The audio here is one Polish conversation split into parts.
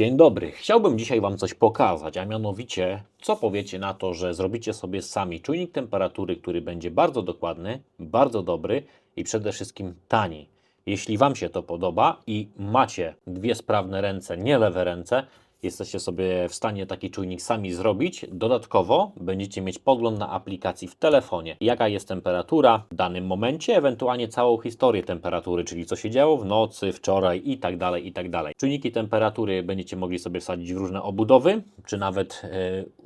Dzień dobry. Chciałbym dzisiaj Wam coś pokazać, a mianowicie, co powiecie na to, że zrobicie sobie sami czujnik temperatury, który będzie bardzo dokładny, bardzo dobry i przede wszystkim tani. Jeśli Wam się to podoba i macie dwie sprawne ręce, nie lewe ręce, jesteście sobie w stanie taki czujnik sami zrobić. Dodatkowo będziecie mieć podgląd na aplikacji w telefonie, jaka jest temperatura w danym momencie, ewentualnie całą historię temperatury, czyli co się działo w nocy, wczoraj i tak dalej, i tak dalej. Czujniki temperatury będziecie mogli sobie wsadzić w różne obudowy, czy nawet e,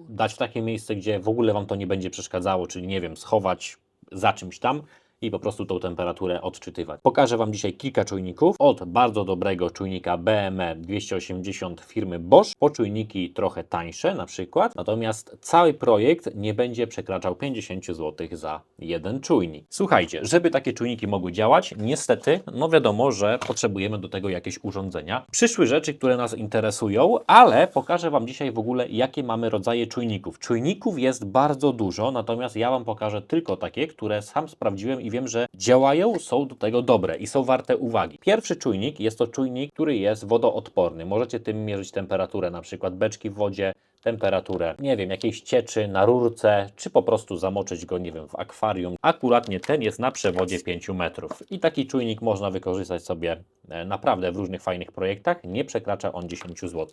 dać w takie miejsce, gdzie w ogóle Wam to nie będzie przeszkadzało, czyli nie wiem, schować za czymś tam i po prostu tą temperaturę odczytywać. Pokażę Wam dzisiaj kilka czujników. Od bardzo dobrego czujnika BME 280 firmy Bosch po czujniki trochę tańsze na przykład. Natomiast cały projekt nie będzie przekraczał 50 zł za jeden czujnik. Słuchajcie, żeby takie czujniki mogły działać, niestety, no wiadomo, że potrzebujemy do tego jakieś urządzenia. Przyszły rzeczy, które nas interesują, ale pokażę Wam dzisiaj w ogóle, jakie mamy rodzaje czujników. Czujników jest bardzo dużo, natomiast ja Wam pokażę tylko takie, które sam sprawdziłem i wiem, że działają, są do tego dobre i są warte uwagi. Pierwszy czujnik jest to czujnik, który jest wodoodporny. Możecie tym mierzyć temperaturę, na przykład beczki w wodzie, temperaturę, nie wiem, jakiejś cieczy na rurce, czy po prostu zamoczyć go, nie wiem, w akwarium. Akuratnie ten jest na przewodzie 5 metrów. I taki czujnik można wykorzystać sobie e, naprawdę w różnych fajnych projektach. Nie przekracza on 10 zł.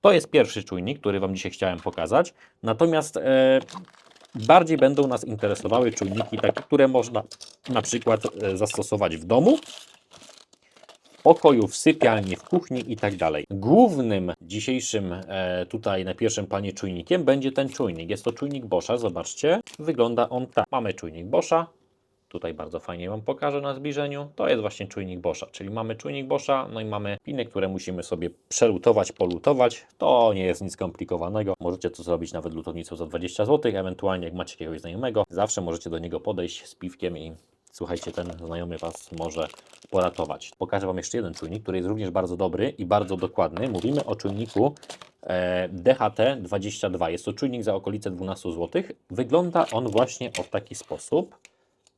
To jest pierwszy czujnik, który Wam dzisiaj chciałem pokazać. Natomiast e, bardziej będą nas interesowały czujniki, takie, które można na przykład e, zastosować w domu, w pokoju, w sypialni, w kuchni i tak dalej. Głównym dzisiejszym e, tutaj na pierwszym planie czujnikiem będzie ten czujnik. Jest to czujnik Boscha, zobaczcie. Wygląda on tak. Mamy czujnik Boscha. Tutaj bardzo fajnie Wam pokażę na zbliżeniu. To jest właśnie czujnik Boscha, czyli mamy czujnik Boscha, no i mamy piny, które musimy sobie przelutować, polutować. To nie jest nic skomplikowanego. Możecie to zrobić nawet lutownicą za 20 zł, ewentualnie jak macie jakiegoś znajomego, zawsze możecie do niego podejść z piwkiem i słuchajcie, ten znajomy Was może poratować. Pokażę Wam jeszcze jeden czujnik, który jest również bardzo dobry i bardzo dokładny. Mówimy o czujniku e, DHT22. Jest to czujnik za okolice 12 zł. Wygląda on właśnie w taki sposób.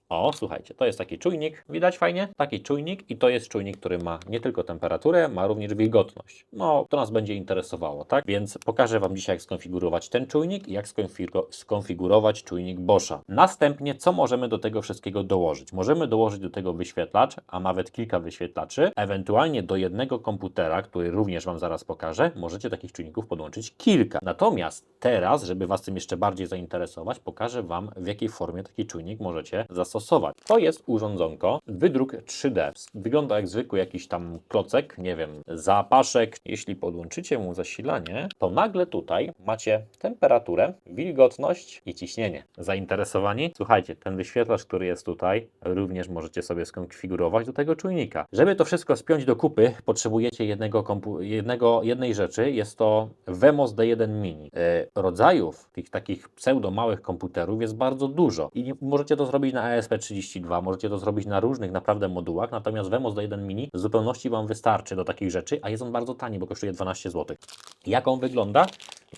O, słuchajcie, to jest taki czujnik, widać fajnie? Taki czujnik i to jest czujnik, który ma nie tylko temperaturę, ma również wilgotność. No, to nas będzie interesowało, tak? Więc pokażę Wam dzisiaj, jak skonfigurować ten czujnik i jak skonfigu- skonfigurować czujnik Boscha. Następnie, co możemy do tego wszystkiego dołożyć? Możemy dołożyć do tego wyświetlacz, a nawet kilka wyświetlaczy, ewentualnie do jednego komputera, który również Wam zaraz pokażę, możecie takich czujników podłączyć kilka. Natomiast teraz, żeby Was tym jeszcze bardziej zainteresować, pokażę Wam, w jakiej formie taki czujnik możecie zastosować. To jest urządzonko, wydruk 3D. Wygląda jak zwykły jakiś tam klocek, nie wiem, zapaszek. Jeśli podłączycie mu zasilanie, to nagle tutaj macie temperaturę, wilgotność i ciśnienie. Zainteresowani? Słuchajcie, ten wyświetlacz, który jest tutaj, również możecie sobie skonfigurować do tego czujnika. Żeby to wszystko spiąć do kupy, potrzebujecie jednego, jednego jednej rzeczy. Jest to Vemos D1 Mini. E, rodzajów tych takich pseudo małych komputerów jest bardzo dużo i możecie to zrobić na ESP32, możecie to zrobić na różnych naprawdę modułach, natomiast Vemos D1 Mini w zupełności Wam wystarczy do takich rzeczy, a jest on bardzo tani, bo kosztuje 12 zł. Jak on wygląda?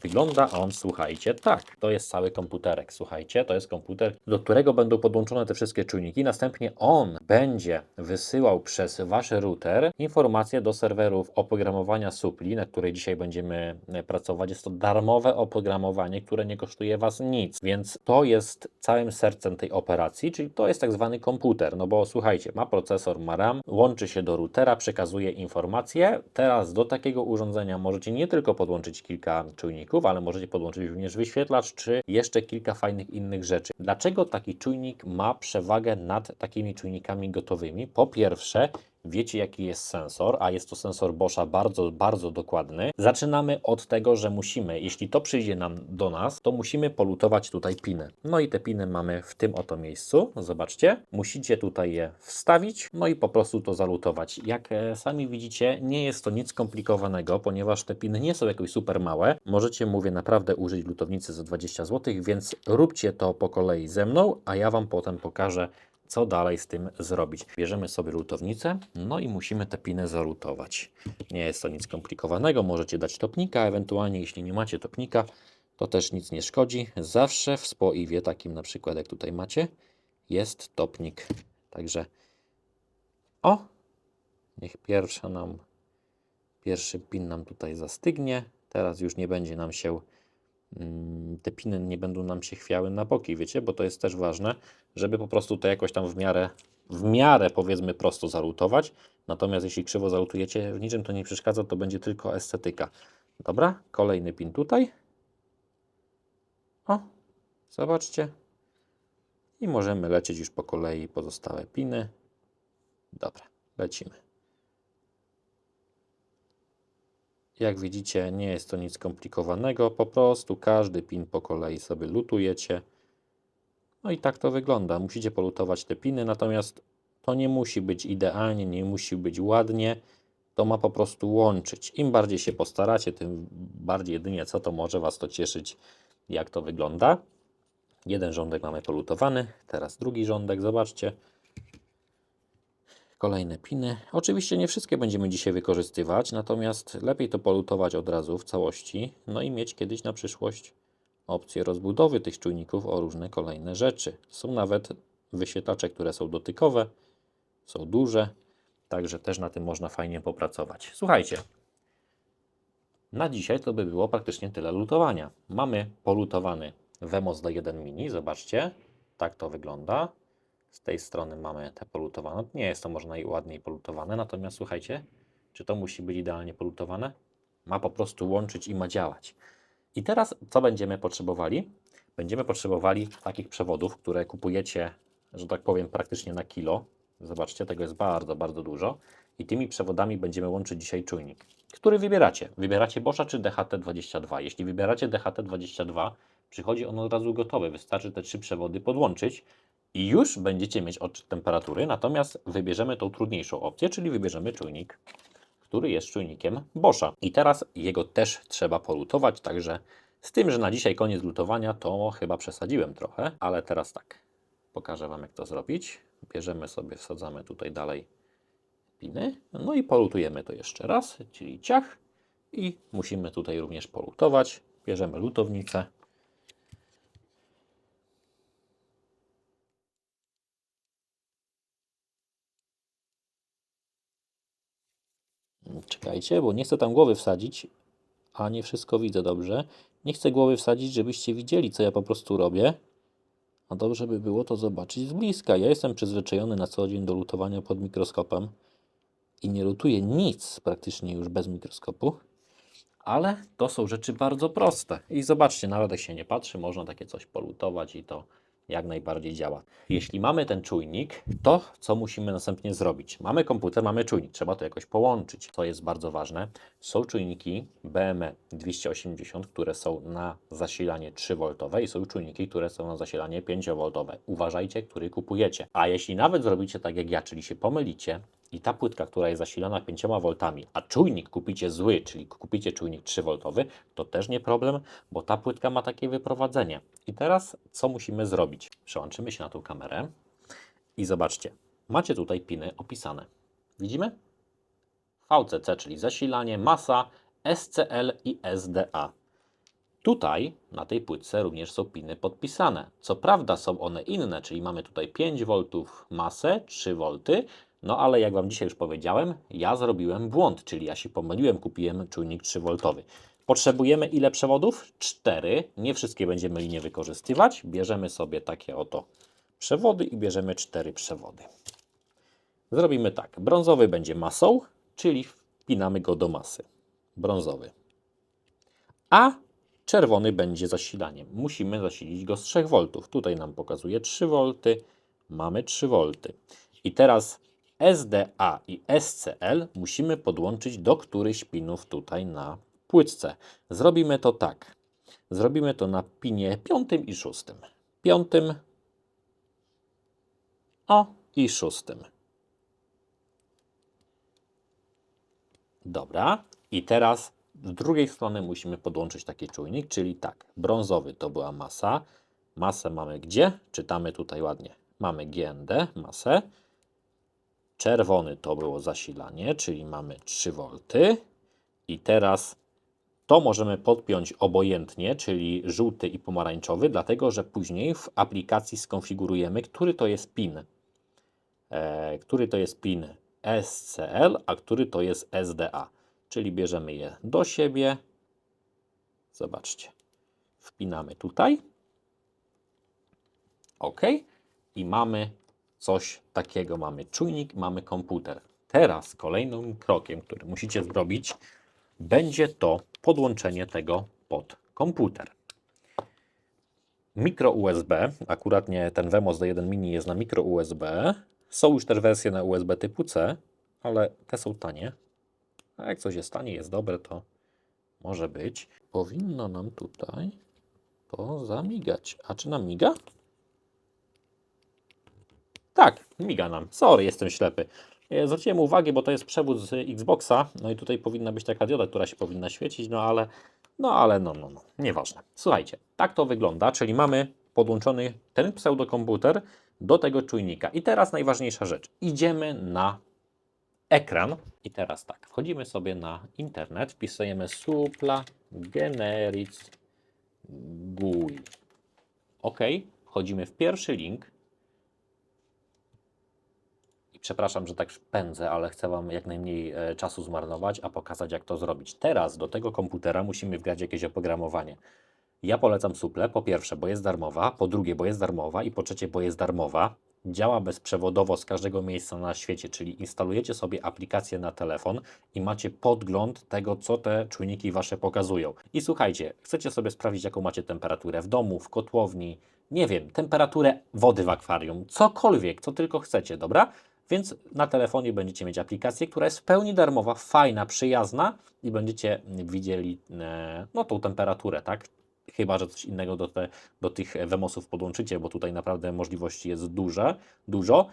Wygląda on, słuchajcie, tak. To jest cały komputerek, słuchajcie. To jest komputer, do którego będą podłączone te wszystkie czujniki. Następnie on będzie wysyłał przez Wasz router informacje do serwerów oprogramowania Supli, na której dzisiaj będziemy e, pracować. Jest to darmowe oprogramowanie, które nie kosztuje Was nic, więc to jest całym sercem tej operacji, czyli to jest tak zwany komputer. No bo słuchajcie, ma procesor, ma RAM, łączy się do routera, przekazuje informacje. Teraz do takiego urządzenia możecie nie tylko podłączyć kilka czujników, ale możecie podłączyć również wyświetlacz, czy jeszcze kilka fajnych innych rzeczy. Dlaczego taki czujnik ma przewagę nad takimi czujnikami gotowymi? Po pierwsze, Wiecie, jaki jest sensor, a jest to sensor Boscha bardzo, bardzo dokładny. Zaczynamy od tego, że musimy, jeśli to przyjdzie nam do nas, to musimy polutować tutaj piny. No i te piny mamy w tym oto miejscu. Zobaczcie, musicie tutaj je wstawić, no i po prostu to zalutować. Jak e, sami widzicie, nie jest to nic skomplikowanego, ponieważ te piny nie są jakoś super małe. Możecie, mówię, naprawdę użyć lutownicy za 20 zł, więc róbcie to po kolei ze mną, a ja Wam potem pokażę, co dalej z tym zrobić. Bierzemy sobie lutownicę, no i musimy te piny zalutować. Nie jest to nic skomplikowanego, możecie dać topnika, ewentualnie jeśli nie macie topnika, to też nic nie szkodzi. Zawsze w spoiwie, takim na przykład jak tutaj macie, jest topnik. Także o, niech pierwsza nam Pierwszy pin nam tutaj zastygnie. Teraz już nie będzie nam się, te piny nie będą nam się chwiały na boki, wiecie, bo to jest też ważne, żeby po prostu to jakoś tam w miarę, w miarę powiedzmy prosto zalutować. Natomiast jeśli krzywo zalutujecie, w niczym to nie przeszkadza, to będzie tylko estetyka. Dobra, kolejny pin tutaj. O, zobaczcie. I możemy lecieć już po kolei pozostałe piny. Dobra, lecimy. Jak widzicie, nie jest to nic skomplikowanego, po prostu każdy pin po kolei sobie lutujecie. No i tak to wygląda. Musicie polutować te piny, natomiast to nie musi być idealnie, nie musi być ładnie. To ma po prostu łączyć. Im bardziej się postaracie, tym bardziej jedynie co to może Was to cieszyć, jak to wygląda. Jeden rządek mamy polutowany, teraz drugi rządek, zobaczcie. Kolejne piny. Oczywiście nie wszystkie będziemy dzisiaj wykorzystywać, natomiast lepiej to polutować od razu w całości, no i mieć kiedyś na przyszłość opcję rozbudowy tych czujników o różne kolejne rzeczy. Są nawet wyświetlacze, które są dotykowe, są duże, także też na tym można fajnie popracować. Słuchajcie, na dzisiaj to by było praktycznie tyle lutowania. Mamy polutowany Vemos D1 Mini, zobaczcie, tak to wygląda. Z tej strony mamy te polutowane. Nie jest to może najładniej polutowane, natomiast słuchajcie, czy to musi być idealnie polutowane? Ma po prostu łączyć i ma działać. I teraz co będziemy potrzebowali? Będziemy potrzebowali takich przewodów, które kupujecie, że tak powiem, praktycznie na kilo. Zobaczcie, tego jest bardzo, bardzo dużo. I tymi przewodami będziemy łączyć dzisiaj czujnik. Który wybieracie? Wybieracie Boscha czy DHT22? Jeśli wybieracie DHT22, przychodzi on od razu gotowy. Wystarczy te trzy przewody podłączyć i już będziecie mieć odczyt temperatury. Natomiast wybierzemy tą trudniejszą opcję, czyli wybierzemy czujnik, który jest czujnikiem Boscha. I teraz jego też trzeba polutować, także z tym, że na dzisiaj koniec lutowania, to chyba przesadziłem trochę, ale teraz tak, pokażę Wam jak to zrobić. Bierzemy sobie, wsadzamy tutaj dalej piny, no i polutujemy to jeszcze raz, czyli ciach i musimy tutaj również polutować. Bierzemy lutownicę. Czekajcie, bo nie chcę tam głowy wsadzić, a nie wszystko widzę dobrze. Nie chcę głowy wsadzić, żebyście widzieli, co ja po prostu robię. A dobrze by było to zobaczyć z bliska. Ja jestem przyzwyczajony na co dzień do lutowania pod mikroskopem i nie lutuję nic praktycznie już bez mikroskopu. Ale to są rzeczy bardzo proste. I zobaczcie, nawet jak się nie patrzy, można takie coś polutować i to jak najbardziej działa. Jeśli mamy ten czujnik, to co musimy następnie zrobić? Mamy komputer, mamy czujnik, trzeba to jakoś połączyć. To jest bardzo ważne. Są czujniki BME 280, które są na zasilanie 3V i są czujniki, które są na zasilanie 5V. Uważajcie, który kupujecie. A jeśli nawet zrobicie tak jak ja, czyli się pomylicie, i ta płytka, która jest zasilana 5V, a czujnik kupicie zły, czyli kupicie czujnik 3V, to też nie problem, bo ta płytka ma takie wyprowadzenie. I teraz co musimy zrobić? Przełączymy się na tą kamerę i zobaczcie, macie tutaj piny opisane. Widzimy? VCC, czyli zasilanie, masa, SCL i SDA. Tutaj na tej płytce również są piny podpisane. Co prawda są one inne, czyli mamy tutaj 5V masę, 3V, no ale jak Wam dzisiaj już powiedziałem, ja zrobiłem błąd, czyli ja się pomyliłem, kupiłem czujnik 3V. Potrzebujemy ile przewodów? 4. Nie wszystkie będziemy linie wykorzystywać. Bierzemy sobie takie oto przewody i bierzemy 4 przewody. Zrobimy tak. Brązowy będzie masą, czyli wpinamy go do masy. Brązowy. A czerwony będzie zasilaniem. Musimy zasilić go z 3V. Tutaj nam pokazuje 3V. Mamy 3V. I teraz SDA i SCL musimy podłączyć do którychś pinów tutaj na płytce. Zrobimy to tak. Zrobimy to na pinie piątym i szóstym. Piątym o i szóstym. Dobra. I teraz z drugiej strony musimy podłączyć taki czujnik, czyli tak. Brązowy to była masa. Masę mamy gdzie? Czytamy tutaj ładnie. Mamy GND, masę. Czerwony to było zasilanie, czyli mamy 3 V. I teraz to możemy podpiąć obojętnie, czyli żółty i pomarańczowy, dlatego że później w aplikacji skonfigurujemy, który to jest pin. E, który to jest pin SCL, a który to jest SDA. czyli bierzemy je do siebie. Zobaczcie. Wpinamy tutaj. OK. I mamy coś takiego. Mamy czujnik, mamy komputer. Teraz kolejnym krokiem, który musicie zrobić, będzie to podłączenie tego pod komputer. Mikro USB, akurat nie ten Wemos D1 Mini jest na mikro USB. Są już też wersje na USB typu C, ale te są tanie. A jak coś jest tanie, jest dobre, to może być. Powinno nam tutaj to zamigać. A czy nam miga? Tak, miga nam. Sorry, jestem ślepy. E, Zwróciłem uwagę, bo to jest przewód z Xboxa, no i tutaj powinna być taka dioda, która się powinna świecić, no ale, no ale, no, no, no, nieważne. Słuchajcie, tak to wygląda, czyli mamy podłączony ten pseudokomputer do tego czujnika. I teraz najważniejsza rzecz. Idziemy na ekran i teraz tak, wchodzimy sobie na internet, wpisujemy supla generic GUI. OK, wchodzimy w pierwszy link, i przepraszam, że tak pędzę, ale chcę Wam jak najmniej e, czasu zmarnować, a pokazać, jak to zrobić. Teraz do tego komputera musimy wgrać jakieś oprogramowanie. Ja polecam Suple, po pierwsze, bo jest darmowa, po drugie, bo jest darmowa i po trzecie, bo jest darmowa. Działa bezprzewodowo z każdego miejsca na świecie, czyli instalujecie sobie aplikację na telefon i macie podgląd tego, co te czujniki Wasze pokazują. I słuchajcie, chcecie sobie sprawdzić, jaką macie temperaturę w domu, w kotłowni, nie wiem, temperaturę wody w akwarium, cokolwiek, co tylko chcecie, dobra? Więc na telefonie będziecie mieć aplikację, która jest w pełni darmowa, fajna, przyjazna i będziecie widzieli e, no, tą temperaturę, tak? Chyba, że coś innego do, te, do tych Wemosów podłączycie, bo tutaj naprawdę możliwości jest duże, dużo.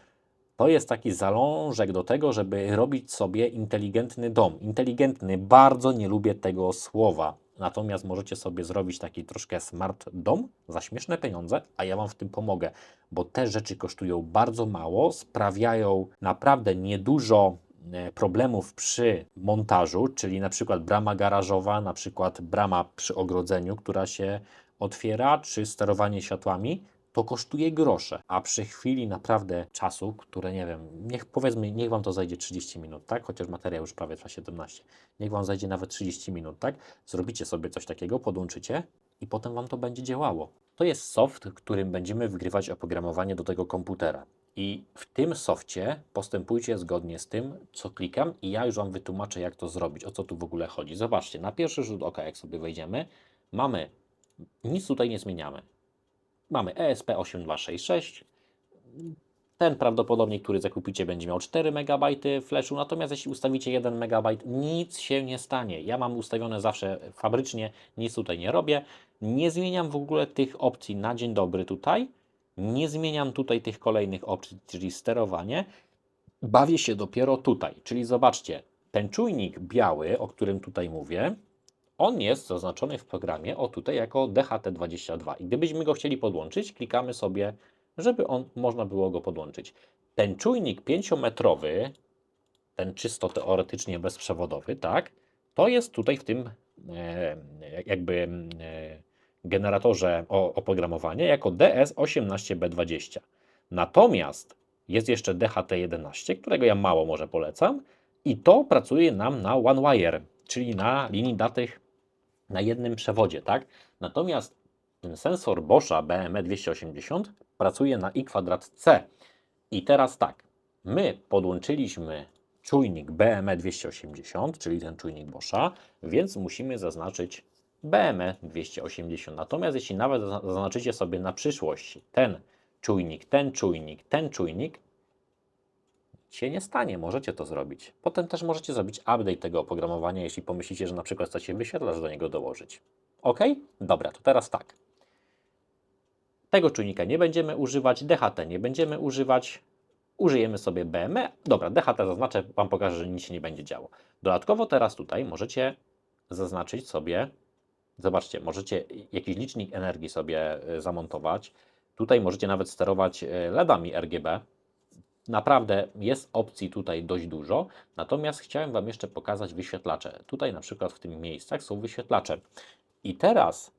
To jest taki zalążek do tego, żeby robić sobie inteligentny dom. Inteligentny, bardzo nie lubię tego słowa. Natomiast możecie sobie zrobić taki troszkę smart dom za śmieszne pieniądze, a ja Wam w tym pomogę, bo te rzeczy kosztują bardzo mało, sprawiają naprawdę niedużo e, problemów przy montażu, czyli na przykład brama garażowa, na przykład brama przy ogrodzeniu, która się otwiera, czy sterowanie światłami, to kosztuje grosze, a przy chwili naprawdę czasu, które nie wiem, niech powiedzmy, niech Wam to zajdzie 30 minut, tak? Chociaż materiał już prawie trwa 17. Niech Wam zajdzie nawet 30 minut, tak? Zrobicie sobie coś takiego, podłączycie i potem Wam to będzie działało. To jest soft, którym będziemy wgrywać oprogramowanie do tego komputera. I w tym softie postępujcie zgodnie z tym, co klikam, i ja już Wam wytłumaczę, jak to zrobić, o co tu w ogóle chodzi. Zobaczcie, na pierwszy rzut oka, jak sobie wejdziemy, mamy, nic tutaj nie zmieniamy. Mamy E ESP8266. Ten prawdopodobnie, który zakupicie, będzie miał 4 MB flashu, natomiast jeśli ustawicie 1 MB, nic się nie stanie. Ja mam ustawione zawsze fabrycznie, nic tutaj nie robię. Nie zmieniam w ogóle tych opcji na dzień dobry tutaj. Nie zmieniam tutaj tych kolejnych opcji, czyli sterowanie. Bawię się dopiero tutaj, czyli zobaczcie, ten czujnik biały, o którym tutaj mówię, on jest zaznaczony w programie, o tutaj, jako DHT22. I gdybyśmy go chcieli podłączyć, klikamy sobie, żeby on, można było go podłączyć. Ten czujnik 5-metrowy, ten czysto teoretycznie bezprzewodowy, tak, to jest tutaj w tym e, jakby e, generatorze oprogramowania jako DS18B20. Natomiast jest jeszcze DHT11, którego ja mało może polecam i to pracuje nam na OneWire, czyli na linii datych na jednym przewodzie, tak? Natomiast sensor Boscha BME280 pracuje na I kwadrat C. I teraz tak, my podłączyliśmy czujnik BME280, czyli ten czujnik Boscha, więc musimy zaznaczyć BME280. Natomiast jeśli nawet zazna- zaznaczycie sobie na przyszłość ten czujnik, ten czujnik, ten czujnik, się nie stanie, możecie to zrobić. Potem też możecie zrobić update tego oprogramowania, jeśli pomyślicie, że na przykład chcecie wyświetlacz do niego dołożyć. Ok? Dobra, to teraz tak. Tego czujnika nie będziemy używać, DHT nie będziemy używać, użyjemy sobie BME. Dobra, DHT zaznaczę, Wam pokażę, że nic się nie będzie działo. Dodatkowo teraz tutaj możecie zaznaczyć sobie, zobaczcie, możecie jakiś licznik energii sobie y, zamontować. Tutaj możecie nawet sterować y, LEDami RGB, Naprawdę jest opcji tutaj dość dużo, natomiast chciałem Wam jeszcze pokazać wyświetlacze. Tutaj na przykład w tym miejscach są wyświetlacze. I teraz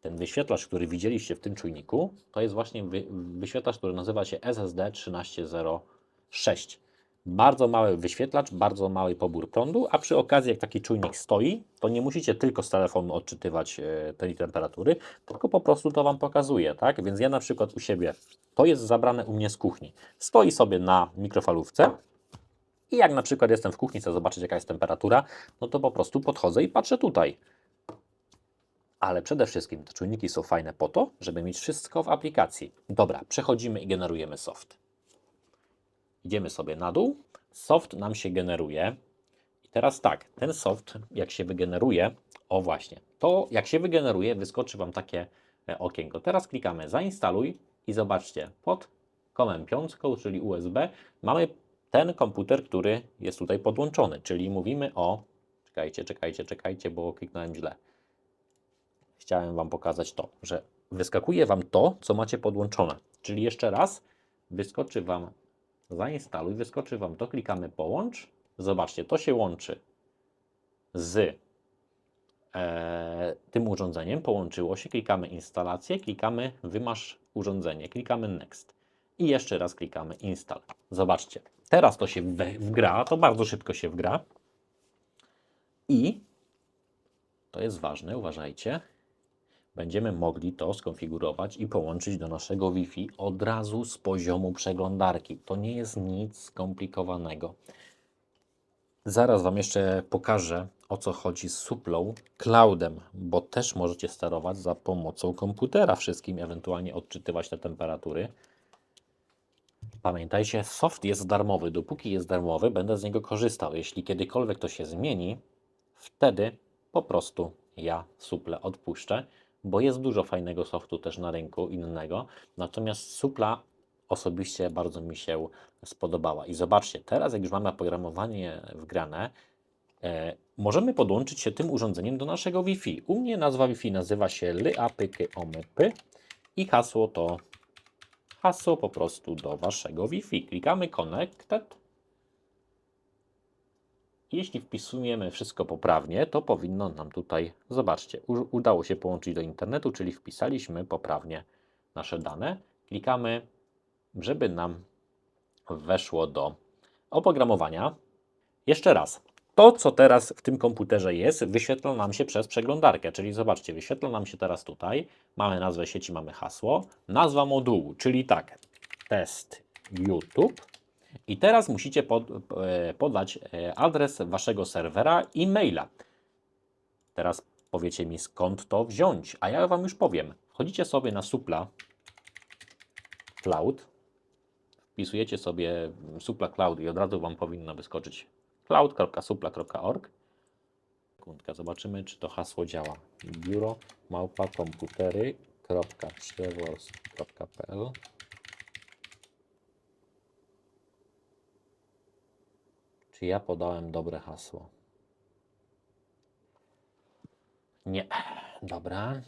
ten wyświetlacz, który widzieliście w tym czujniku, to jest właśnie wy, wyświetlacz, który nazywa się SSD 1306. Bardzo mały wyświetlacz, bardzo mały pobór prądu, a przy okazji jak taki czujnik stoi, to nie musicie tylko z telefonu odczytywać e, tej temperatury, tylko po prostu to Wam pokazuje, tak? Więc ja na przykład u siebie, to jest zabrane u mnie z kuchni. Stoi sobie na mikrofalówce i jak na przykład jestem w kuchni, chcę zobaczyć jaka jest temperatura, no to po prostu podchodzę i patrzę tutaj. Ale przede wszystkim te czujniki są fajne po to, żeby mieć wszystko w aplikacji. Dobra, przechodzimy i generujemy soft. Idziemy sobie na dół. Soft nam się generuje. I teraz tak, ten soft, jak się wygeneruje, o właśnie, to jak się wygeneruje, wyskoczy Wam takie e, okienko. Teraz klikamy zainstaluj i zobaczcie, pod komem piątką, czyli USB, mamy ten komputer, który jest tutaj podłączony, czyli mówimy o, czekajcie, czekajcie, czekajcie, bo kliknąłem źle. Chciałem Wam pokazać to, że wyskakuje Wam to, co macie podłączone. Czyli jeszcze raz, wyskoczy Wam zainstaluj, wyskoczy Wam to, klikamy połącz. Zobaczcie, to się łączy z e, tym urządzeniem, połączyło się, klikamy instalację, klikamy wymasz urządzenie, klikamy next i jeszcze raz klikamy install. Zobaczcie, teraz to się wgra, to bardzo szybko się wgra i to jest ważne, uważajcie, będziemy mogli to skonfigurować i połączyć do naszego Wi-Fi od razu z poziomu przeglądarki. To nie jest nic skomplikowanego. Zaraz Wam jeszcze pokażę, o co chodzi z suplą cloudem, bo też możecie sterować za pomocą komputera wszystkim, ewentualnie odczytywać te temperatury. Pamiętajcie, soft jest darmowy. Dopóki jest darmowy, będę z niego korzystał. Jeśli kiedykolwiek to się zmieni, wtedy po prostu ja suple odpuszczę, bo jest dużo fajnego softu też na rynku innego. Natomiast supla osobiście bardzo mi się spodobała. I zobaczcie, teraz jak już mamy oprogramowanie wgrane, e, możemy podłączyć się tym urządzeniem do naszego Wi-Fi. U mnie nazwa Wi-Fi nazywa się lyapykyomypy i hasło to hasło po prostu do waszego Wi-Fi. Klikamy Connected. Jeśli wpisujemy wszystko poprawnie, to powinno nam tutaj, zobaczcie, udało się połączyć do internetu, czyli wpisaliśmy poprawnie nasze dane. Klikamy, żeby nam weszło do oprogramowania. Jeszcze raz. To, co teraz w tym komputerze jest, wyświetla nam się przez przeglądarkę. Czyli zobaczcie, wyświetla nam się teraz tutaj. Mamy nazwę sieci, mamy hasło, nazwa modułu, czyli tak, test YouTube. I teraz musicie pod, e, podać e, adres waszego serwera i maila. Teraz powiecie mi skąd to wziąć, a ja wam już powiem. Wchodzicie sobie na supla cloud, wpisujecie sobie supla cloud i od razu wam powinno wyskoczyć cloud.supla.org. Sekundkę, zobaczymy czy to hasło działa. biuro małpa komputery.przewors.pl Czy ja podałem dobre hasło? Nie. Dobra.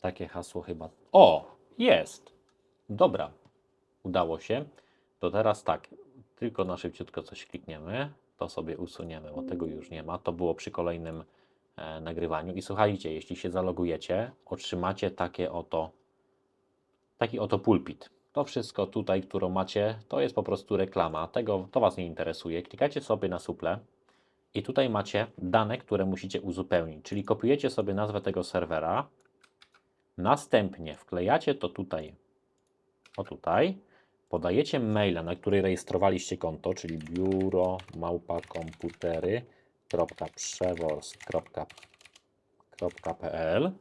Takie hasło chyba. O! Jest! Dobra. Udało się. To teraz tak. Tylko na szybciutko coś klikniemy. To sobie usuniemy, bo tego już nie ma. To było przy kolejnym e, nagrywaniu. I słuchajcie, jeśli się zalogujecie, otrzymacie takie oto taki oto pulpit. To wszystko tutaj, którą macie, to jest po prostu reklama. Tego to Was nie interesuje. Klikacie sobie na suple i tutaj macie dane, które musicie uzupełnić. Czyli kopiujecie sobie nazwę tego serwera, następnie wklejacie to tutaj, o tutaj, podajecie maila, na który rejestrowaliście konto, czyli biuro małpa komputery.przewors.pl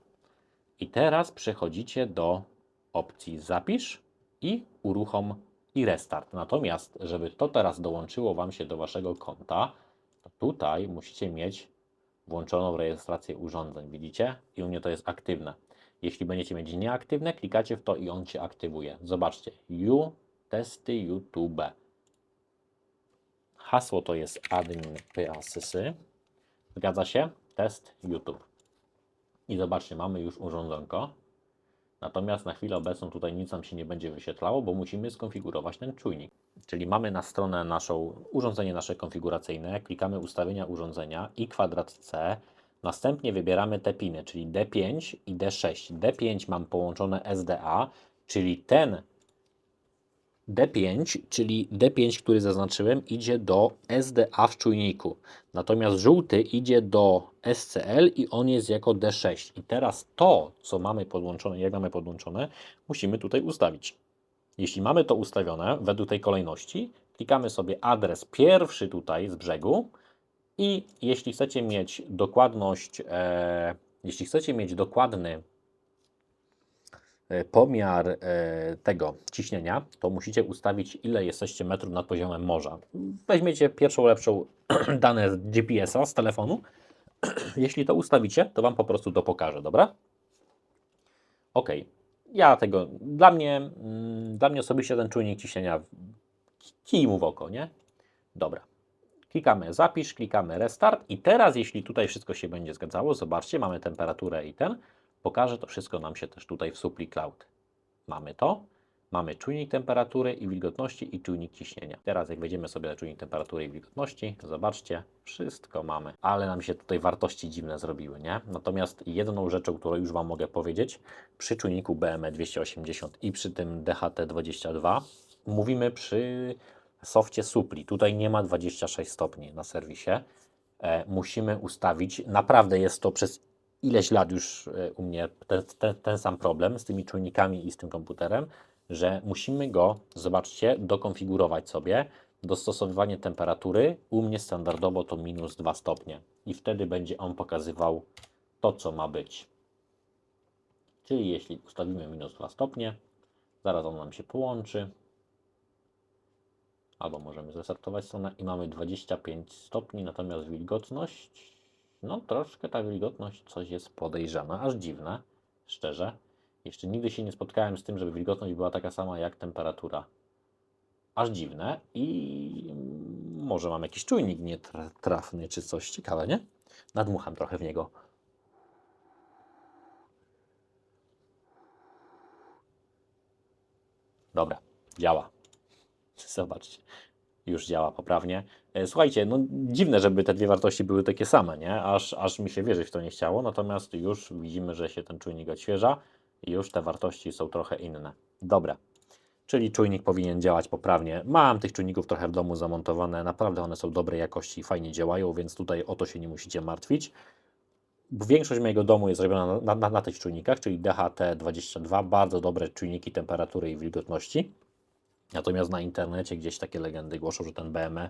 i teraz przechodzicie do opcji zapisz i uruchom i restart. Natomiast, żeby to teraz dołączyło Wam się do Waszego konta, to tutaj musicie mieć włączoną rejestrację urządzeń. Widzicie? I u mnie to jest aktywne. Jeśli będziecie mieć nieaktywne, klikacie w to i on się aktywuje. Zobaczcie. You testy YouTube. Hasło to jest admin PASysy. Zgadza się? Test YouTube. I zobaczcie, mamy już urządzonko. Natomiast na chwilę obecną tutaj nic nam się nie będzie wyświetlało, bo musimy skonfigurować ten czujnik. Czyli mamy na stronę naszą, urządzenie nasze konfiguracyjne, klikamy ustawienia urządzenia i kwadrat C, następnie wybieramy te piny, czyli D5 i D6. D5 mam połączone SDA, czyli ten D5, czyli D5, który zaznaczyłem, idzie do SDA w czujniku. Natomiast żółty idzie do SCL i on jest jako D6. I teraz to, co mamy podłączone, jak mamy podłączone, musimy tutaj ustawić. Jeśli mamy to ustawione według tej kolejności, klikamy sobie adres pierwszy tutaj z brzegu i jeśli chcecie mieć dokładność, e, jeśli chcecie mieć dokładny pomiar e, tego ciśnienia, to musicie ustawić, ile jesteście metrów nad poziomem morza. Weźmiecie pierwszą lepszą dane z GPS-a, z telefonu. Jeśli to ustawicie, to Wam po prostu to pokażę, dobra? Ok. Ja tego, dla mnie, mm, dla mnie osobiście ten czujnik ciśnienia kij mu w oko, nie? Dobra. Klikamy zapisz, klikamy restart i teraz jeśli tutaj wszystko się będzie zgadzało, zobaczcie, mamy temperaturę i ten, pokaże to wszystko nam się też tutaj w Supli Cloud. Mamy to, mamy czujnik temperatury i wilgotności i czujnik ciśnienia. Teraz jak wejdziemy sobie na czujnik temperatury i wilgotności, zobaczcie, wszystko mamy, ale nam się tutaj wartości dziwne zrobiły, nie? Natomiast jedną rzeczą, którą już Wam mogę powiedzieć, przy czujniku BME 280 i przy tym DHT22 mówimy przy softie Supli. Tutaj nie ma 26 stopni na serwisie. E, musimy ustawić, naprawdę jest to przez ileś lat już e, u mnie ten, ten, ten sam problem z tymi czujnikami i z tym komputerem, że musimy go, zobaczcie, dokonfigurować sobie. Dostosowywanie temperatury u mnie standardowo to minus 2 stopnie i wtedy będzie on pokazywał to, co ma być. Czyli jeśli ustawimy minus 2 stopnie, zaraz on nam się połączy. Albo możemy zrestartować stronę i mamy 25 stopni, natomiast wilgotność, no troszkę ta wilgotność coś jest podejrzana, aż dziwne, szczerze. Jeszcze nigdy się nie spotkałem z tym, żeby wilgotność była taka sama jak temperatura. Aż dziwne i może mam jakiś czujnik nietrafny czy coś ciekawe, nie? Nadmucham trochę w niego. Dobra, działa. Zobaczcie, już działa poprawnie. E, Słuchajcie, no dziwne, żeby te dwie wartości były takie same, nie? Aż, aż mi się wierzyć w to nie chciało, natomiast już widzimy, że się ten czujnik odświeża i już te wartości są trochę inne. Dobra, czyli czujnik powinien działać poprawnie. Mam tych czujników trochę w domu zamontowane, naprawdę one są dobrej jakości i fajnie działają, więc tutaj o to się nie musicie martwić. Większość mojego domu jest zrobiona na, na, na tych czujnikach, czyli DHT22, bardzo dobre czujniki temperatury i wilgotności. Natomiast na internecie gdzieś takie legendy głoszą, że ten BME,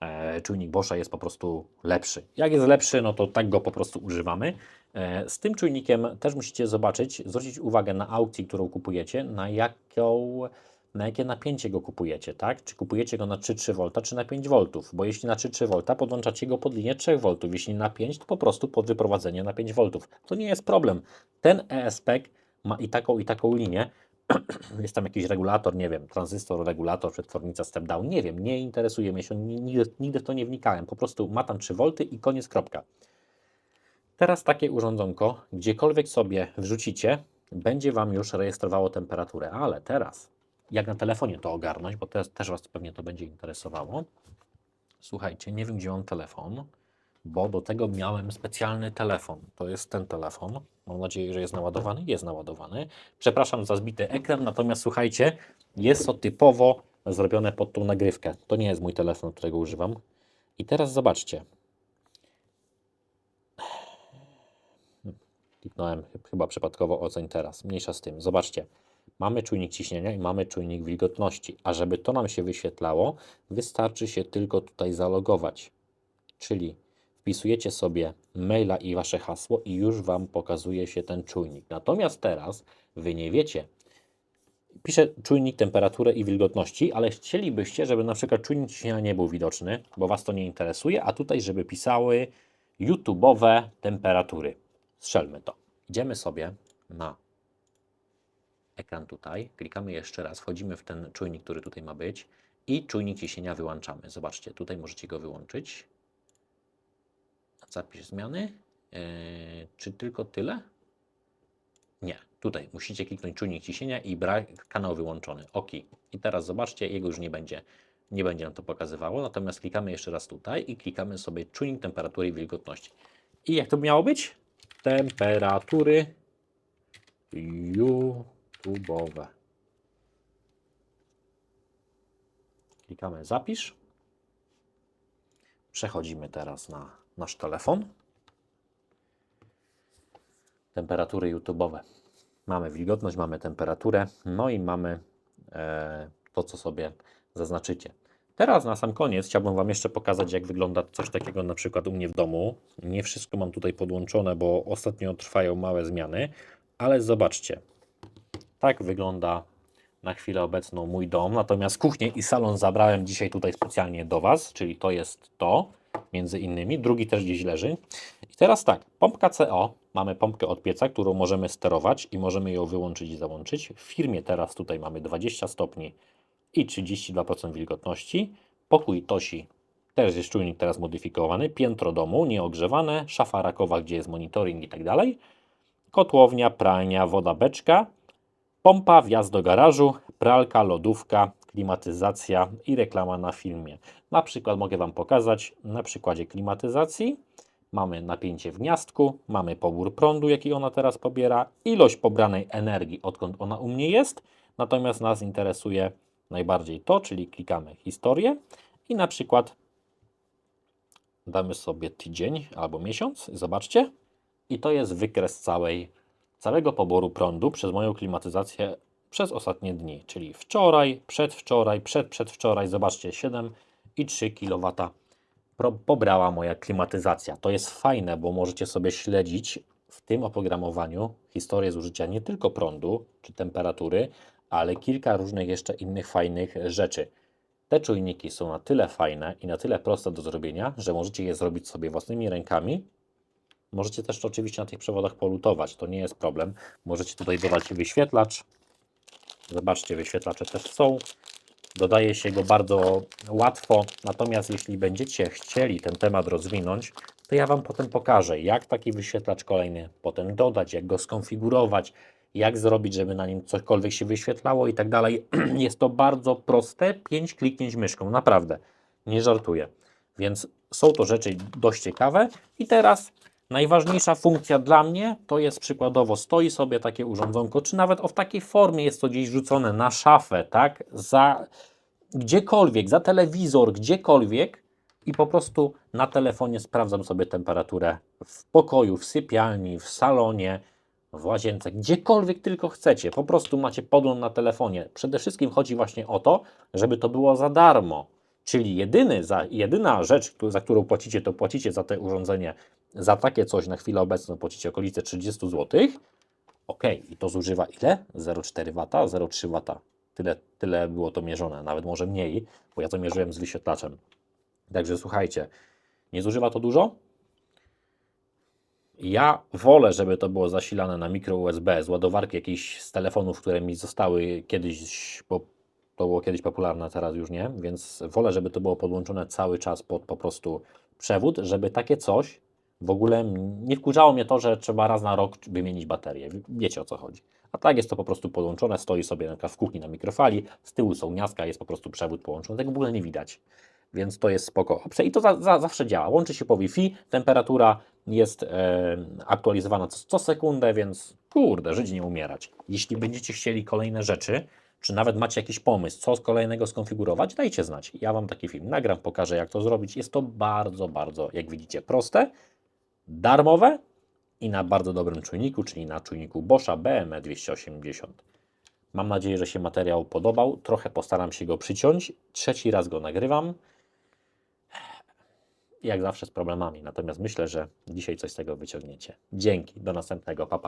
e, czujnik Boscha jest po prostu lepszy. Jak jest lepszy, no to tak go po prostu używamy. E, z tym czujnikiem też musicie zobaczyć, zwrócić uwagę na aukcji, którą kupujecie, na, jaką, na jakie napięcie go kupujecie, tak? Czy kupujecie go na 3,3 V, czy na 5 V? Bo jeśli na 3,3 V, podłączacie go pod linię 3 V. Jeśli na 5, to po prostu pod wyprowadzenie na 5 V. To nie jest problem. Ten ESPEC ma i taką, i taką linię, jest tam jakiś regulator, nie wiem, tranzystor, regulator, przetwornica step down, nie wiem, nie interesuje mnie się, nigdy, nigdy w to nie wnikałem, po prostu ma tam 3 V i koniec, kropka. Teraz takie urządzonko, gdziekolwiek sobie wrzucicie, będzie Wam już rejestrowało temperaturę, ale teraz, jak na telefonie to ogarnąć, bo teraz też Was pewnie to będzie interesowało. Słuchajcie, nie wiem gdzie mam telefon, bo do tego miałem specjalny telefon. To jest ten telefon. Mam nadzieję, że jest naładowany. Jest naładowany. Przepraszam za zbity ekran, natomiast słuchajcie, jest to typowo zrobione pod tą nagrywkę. To nie jest mój telefon, którego używam. I teraz zobaczcie. Kliknąłem chyba przypadkowo oceń teraz. Mniejsza z tym. Zobaczcie. Mamy czujnik ciśnienia i mamy czujnik wilgotności. A żeby to nam się wyświetlało, wystarczy się tylko tutaj zalogować. Czyli wpisujecie sobie maila i wasze hasło i już Wam pokazuje się ten czujnik. Natomiast teraz Wy nie wiecie. Piszę czujnik temperatury i wilgotności, ale chcielibyście, żeby na przykład czujnik ciśnienia nie był widoczny, bo Was to nie interesuje, a tutaj, żeby pisały YouTube'owe temperatury. Strzelmy to. Idziemy sobie na ekran tutaj, klikamy jeszcze raz, wchodzimy w ten czujnik, który tutaj ma być i czujnik ciśnienia wyłączamy. Zobaczcie, tutaj możecie go wyłączyć. Zapisz zmiany. Eee, czy tylko tyle? Nie. Tutaj musicie kliknąć czujnik ciśnienia i brak kanał wyłączony. OK. I teraz zobaczcie, jego już nie będzie. Nie będzie nam to pokazywało. Natomiast klikamy jeszcze raz tutaj i klikamy sobie czujnik temperatury i wilgotności. I jak to miało być? Temperatury YouTube'owe. Klikamy zapisz. Przechodzimy teraz na nasz telefon. Temperatury YouTube'owe. Mamy wilgotność, mamy temperaturę, no i mamy e, to, co sobie zaznaczycie. Teraz na sam koniec chciałbym Wam jeszcze pokazać, jak wygląda coś takiego na przykład u mnie w domu. Nie wszystko mam tutaj podłączone, bo ostatnio trwają małe zmiany, ale zobaczcie. Tak wygląda na chwilę obecną mój dom. Natomiast kuchnię i salon zabrałem dzisiaj tutaj specjalnie do Was, czyli to jest to, między innymi. Drugi też gdzieś leży. I teraz tak, pompka CO, mamy pompkę od pieca, którą możemy sterować i możemy ją wyłączyć i załączyć. W firmie teraz tutaj mamy 20 stopni i 32% wilgotności. Pokój Tosi też jest czujnik teraz modyfikowany. Piętro domu nieogrzewane, szafa rakowa, gdzie jest monitoring i tak dalej. Kotłownia, pralnia, woda beczka, pompa, wjazd do garażu, pralka, lodówka, klimatyzacja i reklama na filmie. Na przykład mogę Wam pokazać na przykładzie klimatyzacji. Mamy napięcie w gniazdku, mamy pobór prądu, jaki ona teraz pobiera, ilość pobranej energii, odkąd ona u mnie jest. Natomiast nas interesuje najbardziej to, czyli klikamy historię i na przykład damy sobie tydzień albo miesiąc. Zobaczcie. I to jest wykres całej, całego poboru prądu przez moją klimatyzację przez ostatnie dni, czyli wczoraj, przedwczoraj, przedprzedwczoraj. Zobaczcie, 7,3 kW pro- pobrała moja klimatyzacja. To jest fajne, bo możecie sobie śledzić w tym oprogramowaniu historię zużycia nie tylko prądu czy temperatury, ale kilka różnych jeszcze innych fajnych rzeczy. Te czujniki są na tyle fajne i na tyle proste do zrobienia, że możecie je zrobić sobie własnymi rękami. Możecie też oczywiście na tych przewodach polutować, to nie jest problem. Możecie tutaj dodać wyświetlacz. Zobaczcie, wyświetlacze też są. Dodaje się go bardzo łatwo, natomiast jeśli będziecie chcieli ten temat rozwinąć, to ja Wam potem pokażę, jak taki wyświetlacz kolejny potem dodać, jak go skonfigurować, jak zrobić, żeby na nim cokolwiek się wyświetlało i tak dalej. Jest to bardzo proste, 5 kliknięć myszką, naprawdę, nie żartuję. Więc są to rzeczy dość ciekawe. I teraz najważniejsza funkcja dla mnie to jest przykładowo stoi sobie takie urządzonko, czy nawet o w takiej formie jest to gdzieś rzucone na szafę, tak, za gdziekolwiek, za telewizor, gdziekolwiek i po prostu na telefonie sprawdzam sobie temperaturę w pokoju, w sypialni, w salonie, w łazience, gdziekolwiek tylko chcecie. Po prostu macie podgląd na telefonie. Przede wszystkim chodzi właśnie o to, żeby to było za darmo. Czyli jedyny, za, jedyna rzecz, za którą płacicie, to płacicie za te urządzenie, za takie coś na chwilę obecną płacicie okolice 30 zł. Ok, i to zużywa ile? 0,4 W, 0,3 W. Tyle, tyle było to mierzone, nawet może mniej, bo ja to mierzyłem z wyświetlaczem. Także słuchajcie, nie zużywa to dużo? Ja wolę, żeby to było zasilane na mikro USB z ładowarki jakichś z telefonów, które mi zostały kiedyś, bo to było kiedyś popularne, teraz już nie, więc wolę, żeby to było podłączone cały czas pod po prostu przewód, żeby takie coś w ogóle nie wkurzało mnie to, że trzeba raz na rok wymienić baterię. Wiecie o co chodzi. A tak jest to po prostu podłączone, stoi sobie na w kuchni na mikrofali, z tyłu są gniazdka, jest po prostu przewód połączony, tego w ogóle nie widać. Więc to jest spoko i to za, za, zawsze działa. Łączy się po Wi-Fi, temperatura jest e, aktualizowana co, co sekundę, więc kurde, żyć nie umierać. Jeśli będziecie chcieli kolejne rzeczy, czy nawet macie jakiś pomysł, co z kolejnego skonfigurować, dajcie znać. Ja Wam taki film nagram, pokażę jak to zrobić. Jest to bardzo, bardzo, jak widzicie, proste, darmowe i na bardzo dobrym czujniku, czyli na czujniku Boscha BME 280. Mam nadzieję, że się materiał podobał. Trochę postaram się go przyciąć. Trzeci raz go nagrywam. Jak zawsze z problemami. Natomiast myślę, że dzisiaj coś z tego wyciągniecie. Dzięki. Do następnego. Pa, pa.